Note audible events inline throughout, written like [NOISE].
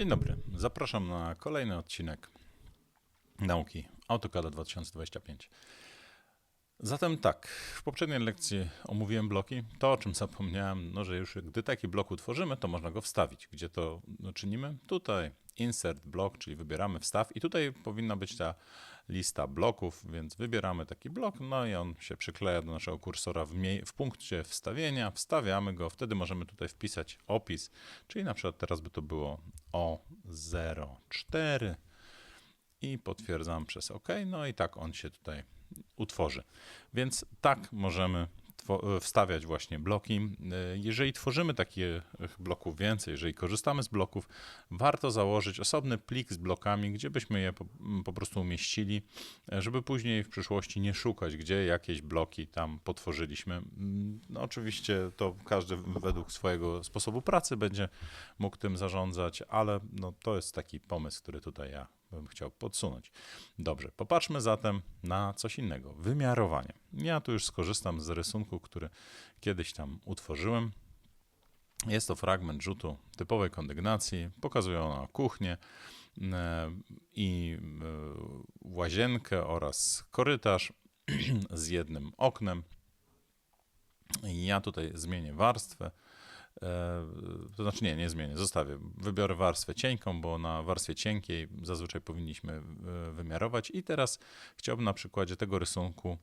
Dzień dobry. Zapraszam na kolejny odcinek nauki AutoCAD 2025. Zatem tak, w poprzedniej lekcji omówiłem bloki. To, o czym zapomniałem, no, że już gdy taki blok utworzymy, to można go wstawić. Gdzie to no, czynimy? Tutaj insert block, czyli wybieramy wstaw i tutaj powinna być ta lista bloków, więc wybieramy taki blok, no i on się przykleja do naszego kursora w, w punkcie wstawienia, wstawiamy go, wtedy możemy tutaj wpisać opis, czyli na przykład teraz by to było O04 i potwierdzam przez OK, no i tak on się tutaj utworzy. Więc tak możemy two- wstawiać właśnie bloki. E, Jeżeli tworzymy takich bloków więcej, jeżeli korzystamy z bloków, warto założyć osobny plik z blokami, gdzie byśmy je po, po prostu umieścili, e, żeby później w przyszłości nie szukać, gdzie jakieś bloki tam potworzyliśmy. Mm, No, oczywiście to każdy według swojego sposobu pracy będzie mógł tym zarządzać, ale no, to jest taki pomysł, który tutaj ja bym chciał podsunąć. Dobrze, popatrzmy zatem na coś innego. Wymiarowanie. Ja tu już skorzystam z rysunku, który kiedyś tam utworzyłem. Jest to fragment rzutu typowej kondygnacji. Pokazuje ona kuchnię e, i e, łazienkę oraz korytarz [CLEARS THROAT] z jednym oknem. Ja tutaj zmienię warstwę. E, To znaczy nie, nie zmienię, zostawię. Wybiorę warstwę cienką, bo na warstwie cienkiej zazwyczaj powinniśmy e, wymiarować. I teraz chciałbym na przykładzie tego rysunku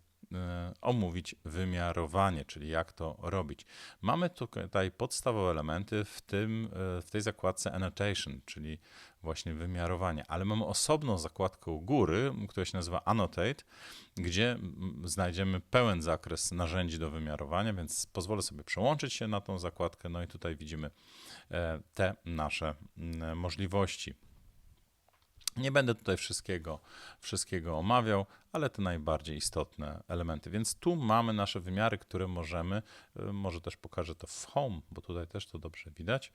omówić wymiarowanie, czyli jak to robić. Mamy tutaj podstawowe elementy, w, tym, e, w tej zakładce annotation, czyli właśnie wymiarowanie, ale mamy osobną zakładkę u góry, która się nazywa annotate, gdzie znajdziemy pełen zakres narzędzi do wymiarowania, więc pozwolę sobie przełączyć się na tą zakładkę, no i tutaj widzimy e, te nasze możliwości. Nie będę tutaj wszystkiego, wszystkiego omawiał, ale te najbardziej istotne elementy. Więc tu mamy nasze wymiary, które możemy, y, może też pokażę to w Home, bo tutaj też to dobrze widać.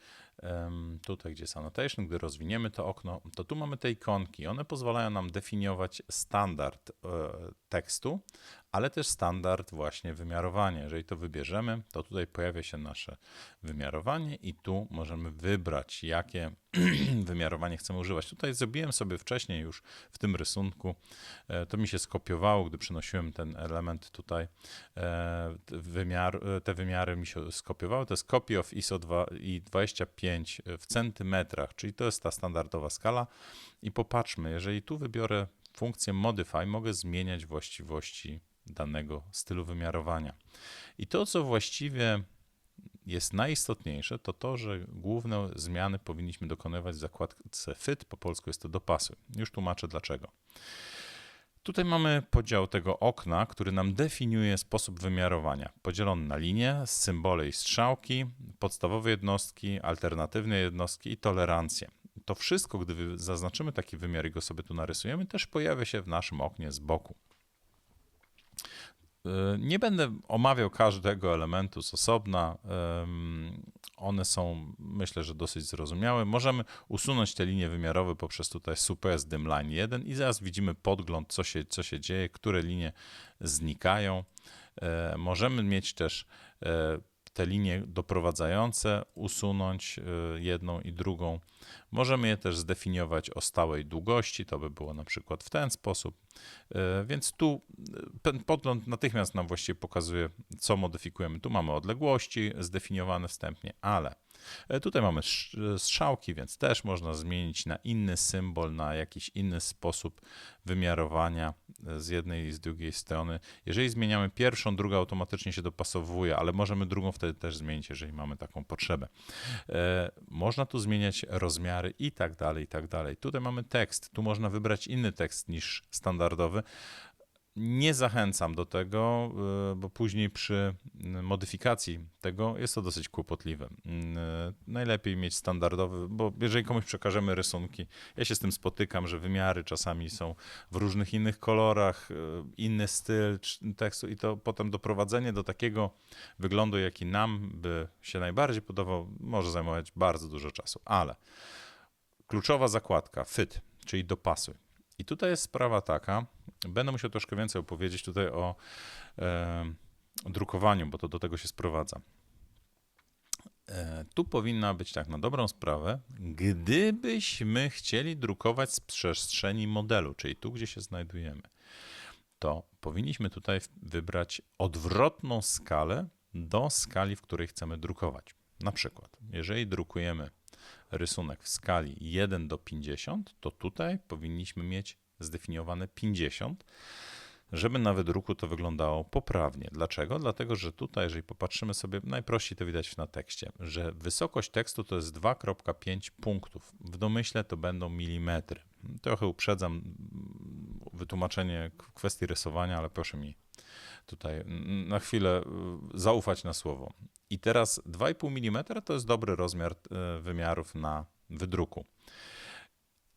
Tutaj, gdzie jest Annotation, gdy rozwiniemy to okno, to tu mamy te ikonki. One pozwalają nam definiować standard e, tekstu, ale też standard właśnie wymiarowania. Jeżeli to wybierzemy, to tutaj pojawia się nasze wymiarowanie i tu możemy wybrać, jakie [CLEARS THROAT] wymiarowanie chcemy używać. Tutaj zrobiłem sobie wcześniej już w tym rysunku, e, to mi się skopiowało, gdy przenosiłem ten element tutaj, e, wymiar, e, te wymiary mi się skopiowały. To jest copy of ISO 2 i 25 w centymetrach, czyli to jest ta standardowa skala. I popatrzmy, jeżeli tu wybiorę funkcję modify, mogę zmieniać właściwości danego stylu wymiarowania. I to, co właściwie jest najistotniejsze, to to, że główne zmiany powinniśmy dokonywać w zakładce Fit, po polsku jest to dopasuj. Już tłumaczę dlaczego. Tutaj mamy podział tego okna, który nam definiuje sposób wymiarowania. Podzielony na linie, symbole i strzałki, podstawowe jednostki, alternatywne jednostki i tolerancje. To wszystko, gdy zaznaczymy taki wymiar i go sobie tu narysujemy, też pojawia się w naszym oknie z boku. Y, Nie będę omawiał każdego elementu z osobna. One są, myślę, że dosyć zrozumiałe. Możemy usunąć te linie wymiarowe poprzez tutaj Super Dim Line 1 i zaraz widzimy podgląd, co się, co się dzieje, które linie znikają. E, Możemy mieć też e, te linie doprowadzające, usunąć e, jedną i drugą. Możemy je też zdefiniować o stałej długości, to by było na przykład w ten sposób. E, Więc tu e, ten podgląd natychmiast nam właściwie pokazuje, co modyfikujemy. Tu mamy odległości zdefiniowane wstępnie, ale tutaj mamy sz- strzałki, więc też można zmienić na inny symbol, na jakiś inny sposób wymiarowania e, z jednej i z drugiej strony. Jeżeli zmieniamy pierwszą, druga automatycznie się dopasowuje, ale możemy drugą wtedy też zmienić, jeżeli mamy taką potrzebę. E, Można tu zmieniać rozmiary i tak dalej, i tak dalej. Tutaj mamy tekst, tu można wybrać inny tekst niż standardowy. Nie zachęcam do tego, y, bo później przy y, modyfikacji tego jest to dosyć kłopotliwe. Y, Najlepiej mieć standardowy, bo jeżeli komuś przekażemy rysunki, ja się z tym spotykam, że wymiary czasami są w różnych innych kolorach, inny styl tekstu i to potem doprowadzenie do takiego wyglądu, jaki nam by się najbardziej podobał, może zajmować bardzo dużo czasu. Ale kluczowa zakładka, fit, czyli dopasuj. I tutaj jest sprawa taka, będę musiał troszkę więcej opowiedzieć tutaj o e, drukowaniu, bo to do tego się sprowadza. E, Tu powinna być tak na dobrą sprawę, gdybyśmy chcieli drukować z przestrzeni modelu, czyli tu, gdzie się znajdujemy, to powinniśmy tutaj wybrać odwrotną skalę do skali, w której chcemy drukować. Na przykład, jeżeli drukujemy rysunek w skali 1 do 50, to tutaj powinniśmy mieć zdefiniowane 50, żeby na wydruku to wyglądało poprawnie. Dlaczego? Dlatego, że tutaj, jeżeli popatrzymy sobie, najprościej to widać na tekście, że wysokość tekstu to jest 2,5 punktów. W domyśle to będą milimetry. Trochę uprzedzam mm, wytłumaczenie kwestii rysowania, ale proszę mi tutaj mm, na chwilę y, zaufać na słowo. I teraz 2,5 mm to jest dobry rozmiar y, wymiarów na wydruku.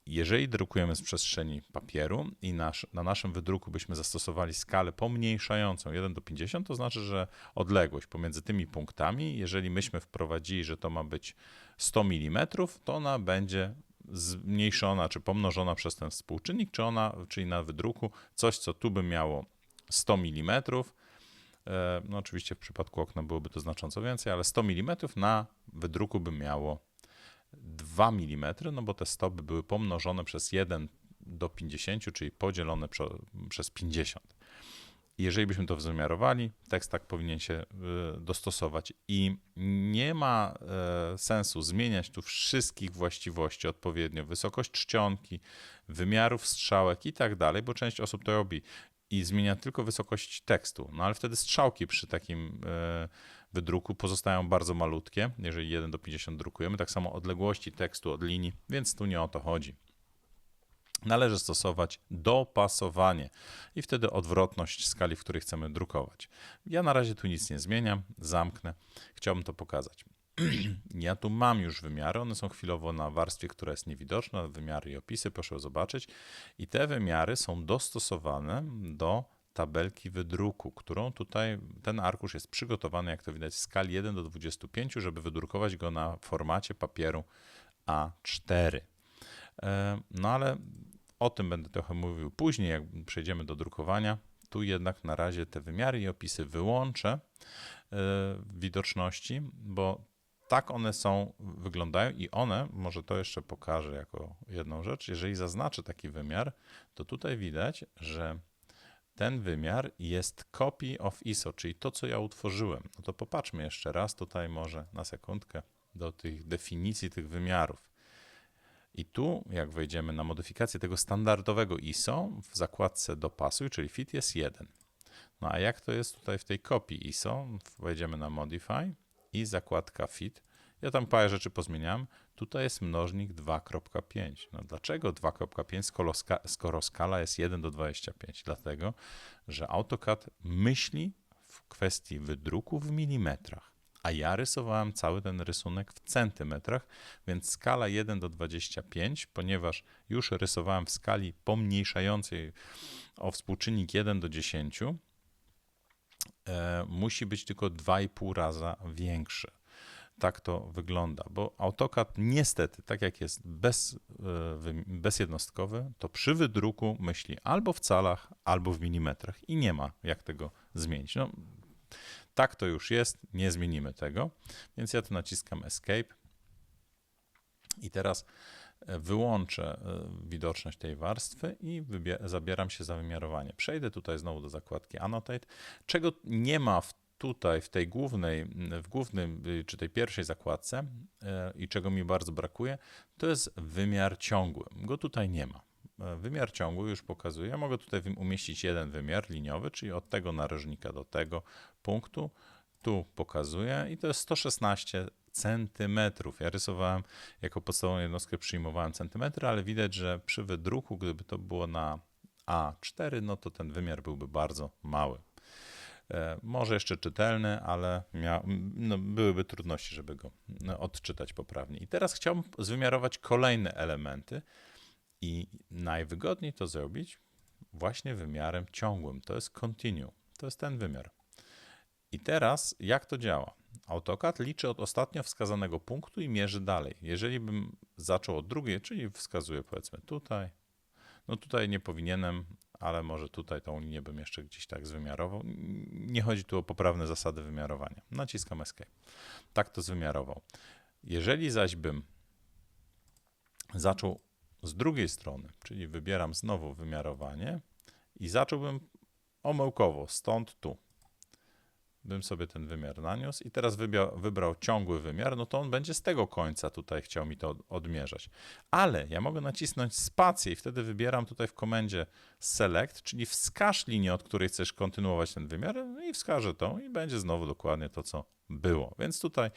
Jeżeli drukujemy z przestrzeni papieru i nasz, na naszym wydruku byśmy zastosowali skalę pomniejszającą 1 do 50, to znaczy, że odległość pomiędzy tymi punktami, jeżeli myśmy wprowadzili, że to ma być 100 mm, to ona będzie zmniejszona czy pomnożona przez ten współczynnik, czy ona, czyli na wydruku coś, co tu by miało 100 mm, e, no oczywiście w przypadku okna byłoby to znacząco więcej, ale 100 mm na wydruku by miało 2 mm, no bo te stopy były pomnożone przez 1 do 50, czyli podzielone prze, przez 50. Jeżeli byśmy to wymiarowali, tekst tak powinien się y, dostosować i nie ma e, sensu zmieniać tu wszystkich właściwości odpowiednio, wysokość czcionki, wymiarów strzałek i tak dalej, bo część osób to robi i zmienia tylko wysokość tekstu. No ale wtedy strzałki przy takim e, wydruku pozostają bardzo malutkie, jeżeli 1 do 50 drukujemy, tak samo odległości tekstu od linii, więc tu nie o to chodzi. Należy stosować dopasowanie i wtedy odwrotność skali, w której chcemy drukować. Ja na razie tu nic nie zmieniam, zamknę. Chciałbym to pokazać. [CLEARS THROAT] Ja tu mam już wymiary, one są chwilowo na warstwie, która jest niewidoczna, wymiary i opisy, proszę zobaczyć. I te wymiary są dostosowane do tabelki wydruku, którą tutaj ten arkusz jest przygotowany, jak to widać, w skali 1 do 25, żeby wydrukować go na formacie papieru A4. E, No ale o tym będę trochę mówił później, jak przejdziemy do drukowania. Tu jednak na razie te wymiary i opisy wyłączę e, widoczności, bo tak one są, wyglądają i one, może to jeszcze pokażę jako jedną rzecz, jeżeli zaznaczę taki wymiar, to tutaj widać, że ten wymiar jest copy of ISO, czyli to, co ja utworzyłem. No to popatrzmy jeszcze raz tutaj może na sekundkę do tych definicji tych wymiarów. I tu, jak wejdziemy na modyfikację tego standardowego ISO, w zakładce dopasuj, czyli fit jest 1. No a jak to jest tutaj w tej kopii ISO? Wejdziemy na modify i zakładka fit. Ja tam parę rzeczy pozmieniam. Tutaj jest mnożnik 2.5. No dlaczego 2.5, skoro, skoro skala jest 1 do 25? Dlatego, że AutoCAD myśli w kwestii wydruku w milimetrach a ja rysowałem cały ten rysunek w centymetrach, więc skala 1 do 25, ponieważ już rysowałem w skali pomniejszającej o współczynnik 1 do 10, e, musi być tylko 2,5 raza większy. Tak to wygląda, bo AutoCAD niestety, tak jak jest bez, e, wy- bezjednostkowy, to przy wydruku myśli albo w calach, albo w milimetrach i nie ma jak tego zmienić. No, tak to już jest, nie zmienimy tego, więc ja tu naciskam Escape i teraz e, wyłączę e, widoczność tej warstwy i zabieram się za wymiarowanie. Przejdę tutaj znowu do zakładki Annotate, czego nie ma w tutaj w tej głównej, w głównym czy tej pierwszej zakładce e, i czego mi bardzo brakuje, to jest wymiar ciągły. Go tutaj nie ma. E, Wymiar ciągły już pokazuję. Mogę tutaj umieścić jeden wymiar liniowy, czyli od tego narożnika do tego punktu. Tu pokazuję i to jest 116 centymetrów. Ja rysowałem jako podstawową jednostkę, przyjmowałem centymetry, ale widać, że przy wydruku, gdyby to było na A4, no to ten wymiar byłby bardzo mały. E, Może jeszcze czytelny, ale mia, no, byłyby trudności, żeby go no, odczytać poprawnie. I teraz chciałbym zwymiarować kolejne elementy i najwygodniej to zrobić właśnie wymiarem ciągłym. To jest continue. To jest ten wymiar. I teraz jak to działa? AutoCAD liczy od ostatnio wskazanego punktu i mierzy dalej. Jeżeli bym zaczął od drugiej, czyli wskazuję powiedzmy tutaj, no tutaj nie powinienem ale może tutaj tą linię bym jeszcze gdzieś tak zwymiarował. Nie chodzi tu o poprawne zasady wymiarowania. Naciskam Escape. Tak to zwymiarował. Jeżeli zaś bym zaczął z drugiej strony, czyli wybieram znowu wymiarowanie i zacząłbym omyłkowo, stąd tu, bym sobie ten wymiar naniósł i teraz wybia- wybrał ciągły wymiar, no to on będzie z tego końca tutaj chciał mi to od- odmierzać. Ale ja mogę nacisnąć spację i wtedy wybieram tutaj w komendzie select, czyli wskaż linię, od której chcesz kontynuować ten wymiar no i wskażę tą i będzie znowu dokładnie to, co było. Więc tutaj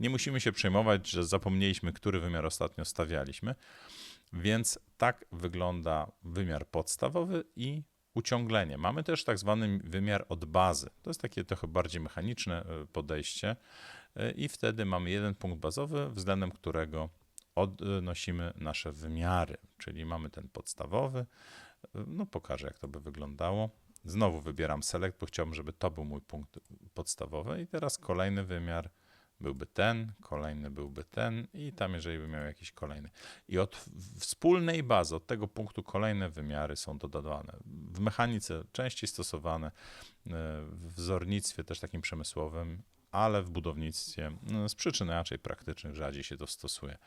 nie musimy się przejmować, że zapomnieliśmy, który wymiar ostatnio stawialiśmy. Więc tak wygląda wymiar podstawowy i uciąglenie. Mamy też tak zwany wymiar od bazy. To jest takie trochę bardziej mechaniczne e, podejście e, i wtedy mamy jeden punkt bazowy, względem którego odnosimy nasze wymiary. Czyli mamy ten podstawowy. E, No pokażę, jak to by wyglądało. Znowu wybieram select, bo chciałbym, żeby to był mój punkt podstawowy i teraz kolejny wymiar byłby ten, kolejny byłby ten i tam jeżeli bym miał jakiś kolejny. I od wspólnej bazy, od tego punktu kolejne wymiary są dodawane. W mechanice częściej stosowane, e, w wzornictwie też takim przemysłowym, ale w budownictwie no, z przyczyn raczej praktycznych rzadziej się to stosuje.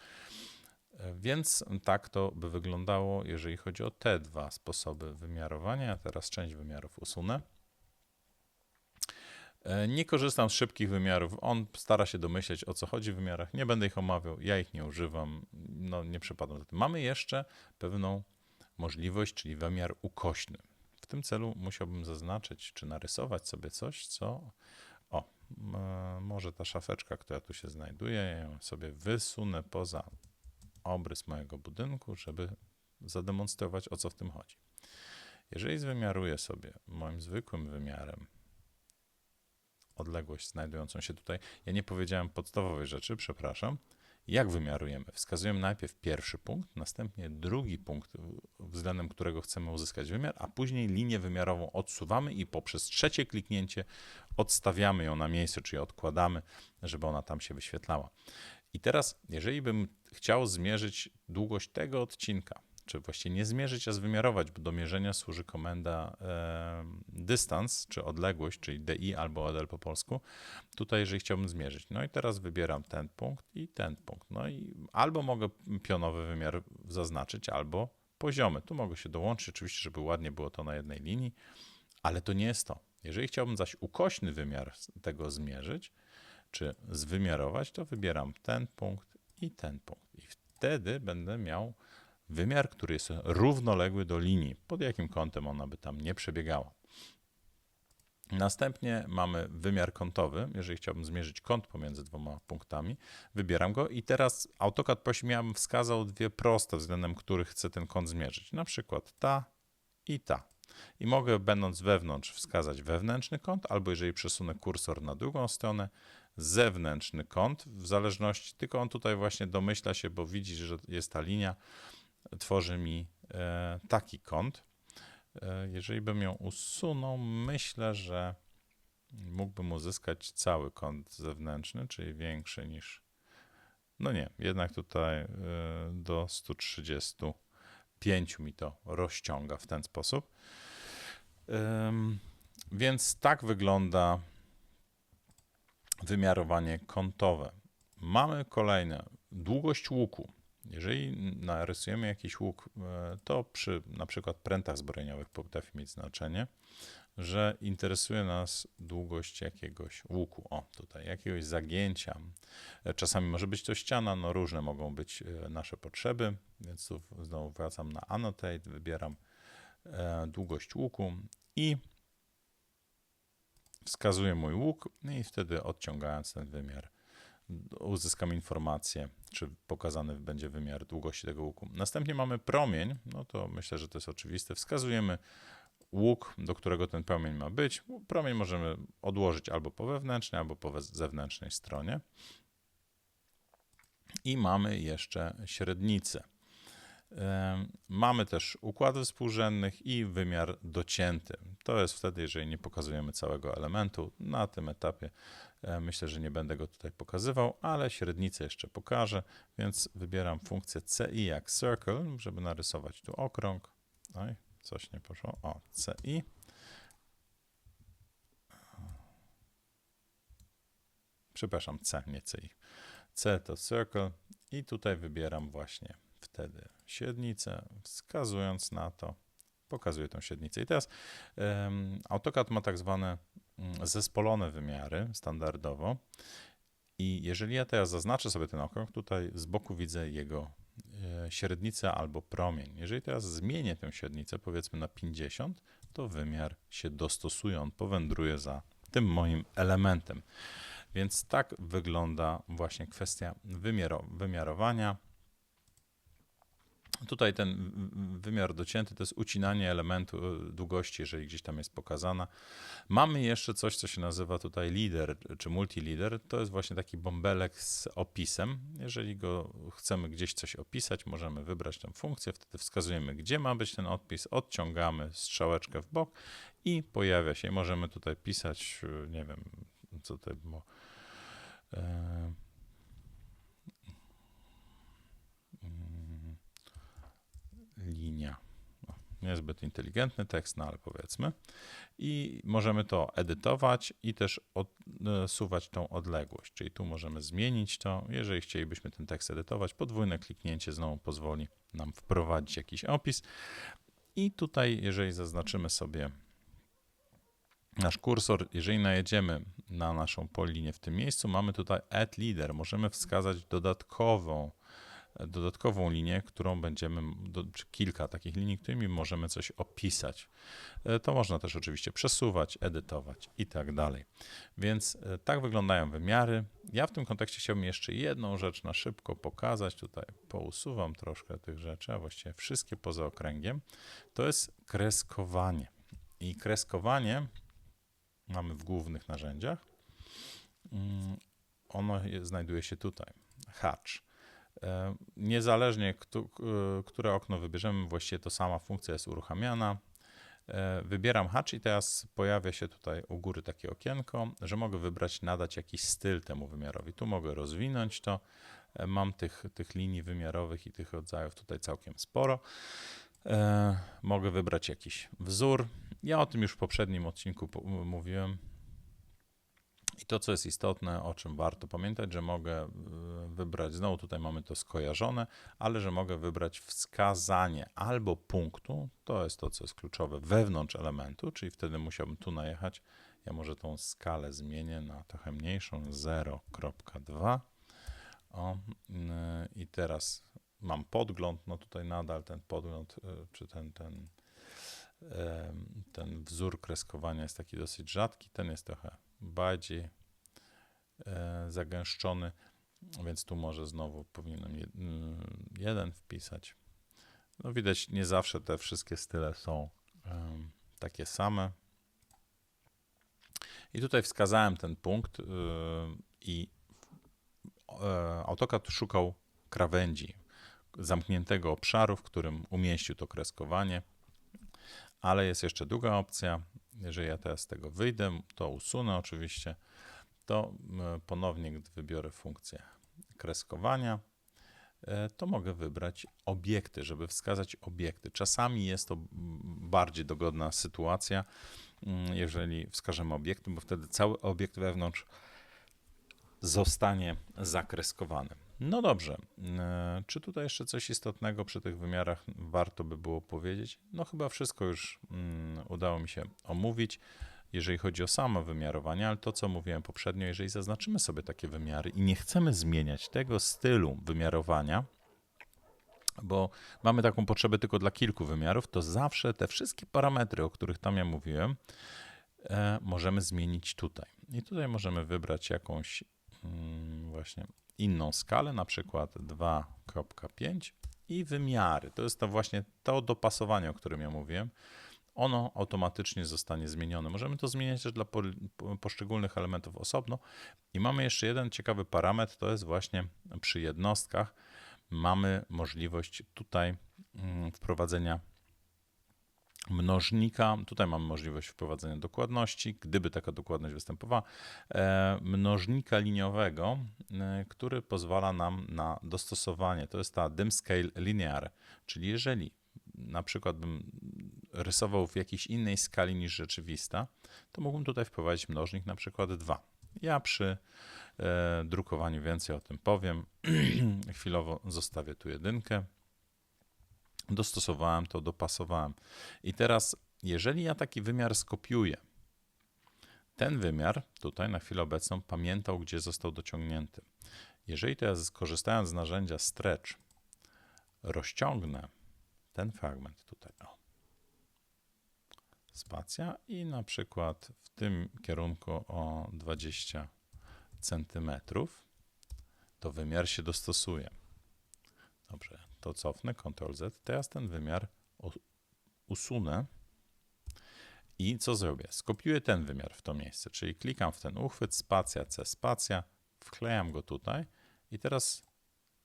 E, Więc tak to by wyglądało, jeżeli chodzi o te dwa sposoby wymiarowania. Ja teraz część wymiarów usunę. E, Nie korzystam z szybkich wymiarów. On stara się domyśleć, o co chodzi w wymiarach. Nie będę ich omawiał, ja ich nie używam. No, nie przypadam za tym. Mamy jeszcze pewną możliwość, czyli wymiar ukośny. W tym celu musiałbym zaznaczyć, czy narysować sobie coś, co. O, e, może ta szafeczka, która tu się znajduje, ja ją sobie wysunę poza obrys mojego budynku, żeby zademonstrować, o co w tym chodzi. Jeżeli zwymiaruję sobie moim zwykłym wymiarem odległość znajdującą się tutaj. Ja nie powiedziałem podstawowej rzeczy, przepraszam. Jak wymiarujemy? Wskazujemy najpierw pierwszy punkt, następnie drugi punkt, względem którego chcemy uzyskać wymiar, a później linię wymiarową odsuwamy i poprzez trzecie kliknięcie odstawiamy ją na miejsce, czyli odkładamy, żeby ona tam się wyświetlała. I teraz, jeżeli bym chciał zmierzyć długość tego odcinka, czy właściwie nie zmierzyć, a zwymiarować, bo do mierzenia służy komenda e, dystans, czy odległość, czyli DI albo ODL po polsku. Tutaj, jeżeli chciałbym zmierzyć. No i teraz wybieram ten punkt i ten punkt. No i albo mogę pionowy wymiar zaznaczyć, albo poziomy. Tu mogę się dołączyć, oczywiście, żeby ładnie było to na jednej linii, ale to nie jest to. Jeżeli chciałbym zaś ukośny wymiar tego zmierzyć, czy zwymiarować, to wybieram ten punkt i ten punkt. I wtedy będę miał wymiar, który jest równoległy do linii, pod jakim kątem ona by tam nie przebiegała. Następnie mamy wymiar kątowy. Jeżeli chciałbym zmierzyć kąt pomiędzy dwoma punktami, wybieram go i teraz AutoCAD abym wskazał dwie proste, względem których chcę ten kąt zmierzyć. Na przykład ta i ta. I mogę, będąc wewnątrz, wskazać wewnętrzny kąt, albo jeżeli przesunę kursor na drugą stronę, zewnętrzny kąt, w zależności, tylko on tutaj właśnie domyśla się, bo widzi, że jest ta linia, tworzy mi e, taki kąt. E, jeżeli bym ją usunął, myślę, że mógłbym uzyskać cały kąt zewnętrzny, czyli większy niż. No nie, jednak tutaj e, do 135 mi to rozciąga w ten sposób. Więc tak wygląda wymiarowanie kątowe. Mamy kolejne. Długość łuku. Jeżeli narysujemy jakiś łuk, e, to przy na przykład prętach zbrojeniowych potrafi mieć znaczenie, że interesuje nas długość jakiegoś łuku. O, tutaj jakiegoś zagięcia. E, Czasami może być to ściana, no różne mogą być e, nasze potrzeby, więc tu znowu wracam na Annotate, wybieram długość łuku i wskazuję mój łuk i wtedy odciągając ten wymiar uzyskam informację, czy pokazany będzie wymiar długości tego łuku. Następnie mamy promień, no to myślę, że to jest oczywiste. Wskazujemy łuk, do którego ten promień ma być. Promień możemy odłożyć albo po wewnętrznej, albo po zewnętrznej stronie. I mamy jeszcze średnicę. Mamy też układy współrzędnych i wymiar docięty. To jest wtedy, jeżeli nie pokazujemy całego elementu. Na tym etapie myślę, że nie będę go tutaj pokazywał, ale średnicę jeszcze pokażę, więc wybieram funkcję CI jak circle, żeby narysować tu okrąg. Oj, coś nie poszło. O, CI. Przepraszam, C, nie CI. C to circle i tutaj wybieram właśnie wtedy średnicę, wskazując na to, pokazuję tą średnicę. I teraz um, AutoCAD ma tak zwane zespolone wymiary standardowo i jeżeli ja teraz zaznaczę sobie ten okrąg, tutaj z boku widzę jego e, średnicę albo promień. Jeżeli teraz zmienię tę średnicę, powiedzmy na 50, to wymiar się dostosuje, on powędruje za tym moim elementem. Więc tak wygląda właśnie kwestia wymiarowania. Tutaj ten wymiar docięty to jest ucinanie elementu e, długości, jeżeli gdzieś tam jest pokazana. Mamy jeszcze coś, co się nazywa tutaj leader czy multi-leader. To jest właśnie taki bąbelek z opisem. Jeżeli go chcemy gdzieś coś opisać, możemy wybrać tę funkcję, wtedy wskazujemy, gdzie ma być ten odpis, odciągamy strzałeczkę w bok i pojawia się. Możemy tutaj pisać, e, nie wiem, co tutaj było. E, linia. niezbyt inteligentny tekst, no ale powiedzmy. I możemy to edytować i też odsuwać tą odległość. Czyli tu możemy zmienić to. Jeżeli chcielibyśmy ten tekst edytować, podwójne kliknięcie znowu pozwoli nam wprowadzić jakiś opis. I tutaj, jeżeli zaznaczymy sobie nasz kursor, jeżeli najedziemy na naszą polinię w tym miejscu, mamy tutaj add leader. Możemy wskazać dodatkową dodatkową linię, którą będziemy, czy kilka takich linii, którymi możemy coś opisać. E, to można też oczywiście przesuwać, edytować i tak dalej. Więc e, tak wyglądają wymiary. Ja w tym kontekście chciałbym jeszcze jedną rzecz na szybko pokazać. Tutaj pousuwam troszkę tych rzeczy, a właściwie wszystkie poza okręgiem. To jest kreskowanie. I kreskowanie mamy w głównych narzędziach. Mm, ono znajduje się tutaj. Hatch. E, niezależnie, które okno wybierzemy, właściwie to sama funkcja jest uruchamiana. E, wybieram hatch i teraz pojawia się tutaj u góry takie okienko, że mogę wybrać, nadać jakiś styl temu wymiarowi. Tu mogę rozwinąć to. E, mam tych, tych linii wymiarowych i tych rodzajów tutaj całkiem sporo. Mogę wybrać jakiś wzór. Ja o tym już w poprzednim odcinku mówiłem. I to, co jest istotne, o czym warto pamiętać, że mogę y, wybrać, znowu tutaj mamy to skojarzone, ale że mogę wybrać wskazanie albo punktu, to jest to, co jest kluczowe, wewnątrz elementu, czyli wtedy musiałbym tu najechać. Ja może tą skalę zmienię na trochę mniejszą, 0.2. O, y, I teraz mam podgląd, no tutaj nadal ten podgląd, y, czy ten, ten, ten wzór kreskowania jest taki dosyć rzadki, ten jest trochę bardziej e, zagęszczony, więc tu może znowu powinienem mm, jeden wpisać. No widać, nie zawsze te wszystkie style są takie same. I tutaj wskazałem ten punkt y, i e, AutoCAD szukał krawędzi zamkniętego obszaru, w którym umieścił to kreskowanie, ale jest jeszcze druga opcja, jeżeli ja teraz z tego wyjdę, to usunę oczywiście, to ponownie, gdy wybiorę funkcję kreskowania, e, to mogę wybrać obiekty, żeby wskazać obiekty. Czasami jest to bardziej dogodna sytuacja, mm, jeżeli wskażemy obiekty, bo wtedy cały obiekt wewnątrz zostanie zakreskowany. No dobrze, e, czy tutaj jeszcze coś istotnego przy tych wymiarach warto by było powiedzieć? No chyba wszystko już mm, udało mi się omówić, jeżeli chodzi o samo wymiarowanie, ale to co mówiłem poprzednio, jeżeli zaznaczymy sobie takie wymiary i nie chcemy zmieniać tego stylu wymiarowania, bo mamy taką potrzebę tylko dla kilku wymiarów, to zawsze te wszystkie parametry, o których tam ja mówiłem, e, możemy zmienić tutaj. I tutaj możemy wybrać jakąś mm, właśnie inną skalę, na przykład 2.5 i wymiary. To jest to właśnie to dopasowanie, o którym ja mówiłem. Ono automatycznie zostanie zmienione. Możemy to zmieniać też dla poszczególnych elementów osobno. I mamy jeszcze jeden ciekawy parametr, to jest właśnie przy jednostkach mamy możliwość tutaj mm, wprowadzenia mnożnika. Tutaj mamy możliwość wprowadzenia dokładności, gdyby taka dokładność występowała, e, mnożnika liniowego, e, który pozwala nam na dostosowanie. To jest ta dim scale linear, czyli jeżeli na przykład bym rysował w jakiejś innej skali niż rzeczywista, to mógłbym tutaj wprowadzić mnożnik na przykład 2. Ja przy e, drukowaniu więcej o tym powiem. [CLEARS THROAT] Chwilowo zostawię tu jedynkę. Dostosowałem to, dopasowałem. I teraz, jeżeli ja taki wymiar skopiuję, ten wymiar tutaj na chwilę obecną pamiętał, gdzie został dociągnięty. Jeżeli ja skorzystając z narzędzia stretch rozciągnę ten fragment tutaj, o, spacja i na przykład w tym kierunku o 20 centymetrów, to wymiar się dostosuje. Dobrze, to cofnę, Ctrl Z, teraz ten wymiar usunę i co zrobię? Skopiuję ten wymiar w to miejsce, czyli klikam w ten uchwyt, spacja, C, spacja, wklejam go tutaj i teraz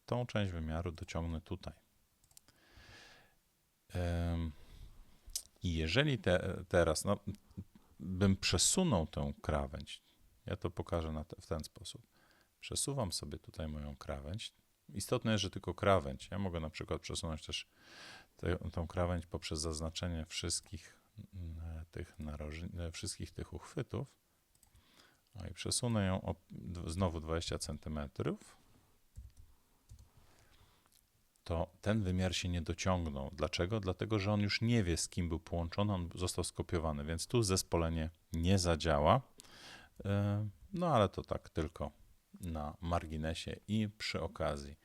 tą część wymiaru dociągnę tutaj. I jeżeli te, teraz no, bym przesunął tę krawędź, ja to pokażę te, w ten sposób. Przesuwam sobie tutaj moją krawędź. Istotne jest, że tylko krawędź. Ja mogę na przykład przesunąć też tę, tą krawędź poprzez zaznaczenie wszystkich mm, tych narożni, wszystkich tych uchwytów. No i przesunę ją o znowu 20 centymetrów to ten wymiar się nie dociągnął. Dlaczego? Dlatego, że on już nie wie, z kim był połączony, on został skopiowany, więc tu zespolenie nie zadziała. E, no ale to tak tylko na marginesie i przy okazji.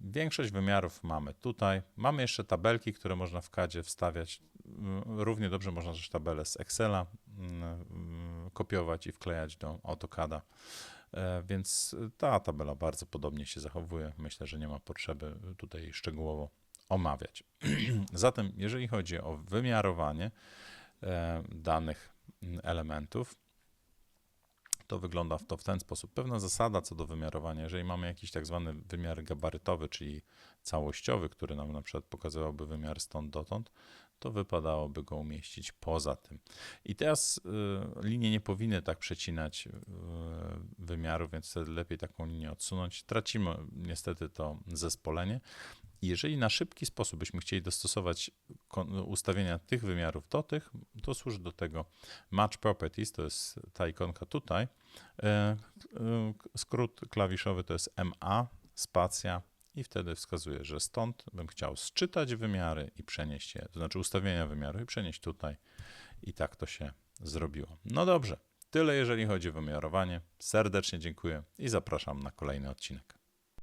Większość wymiarów mamy tutaj. Mamy jeszcze tabelki, które można w CADzie wstawiać. Równie dobrze można też tabelę z Excela kopiować i wklejać do AutoCADa. E, więc ta tabela bardzo podobnie się zachowuje. Myślę, że nie ma potrzeby tutaj szczegółowo omawiać. [CLEARS THROAT] Zatem, jeżeli chodzi o wymiarowanie e, danych elementów, to wygląda to w ten sposób. Pewna zasada co do wymiarowania, jeżeli mamy jakiś tak zwany wymiar gabarytowy, czyli całościowy, który nam na przykład pokazywałby wymiar stąd dotąd, to wypadałoby go umieścić poza tym. I teraz y, linie nie powinny tak przecinać y, wymiaru, więc wtedy lepiej taką linię odsunąć. Tracimy niestety to zespolenie. Jeżeli na szybki sposób byśmy chcieli dostosować ustawienia tych wymiarów do tych, to służy do tego Match Properties, to jest ta ikonka tutaj. E, skrót klawiszowy to jest MA, spacja i wtedy wskazuje, że stąd bym chciał sczytać wymiary i przenieść je, to znaczy ustawienia wymiaru i przenieść tutaj i tak to się zrobiło. No dobrze, tyle jeżeli chodzi o wymiarowanie. Serdecznie dziękuję i zapraszam na kolejny odcinek.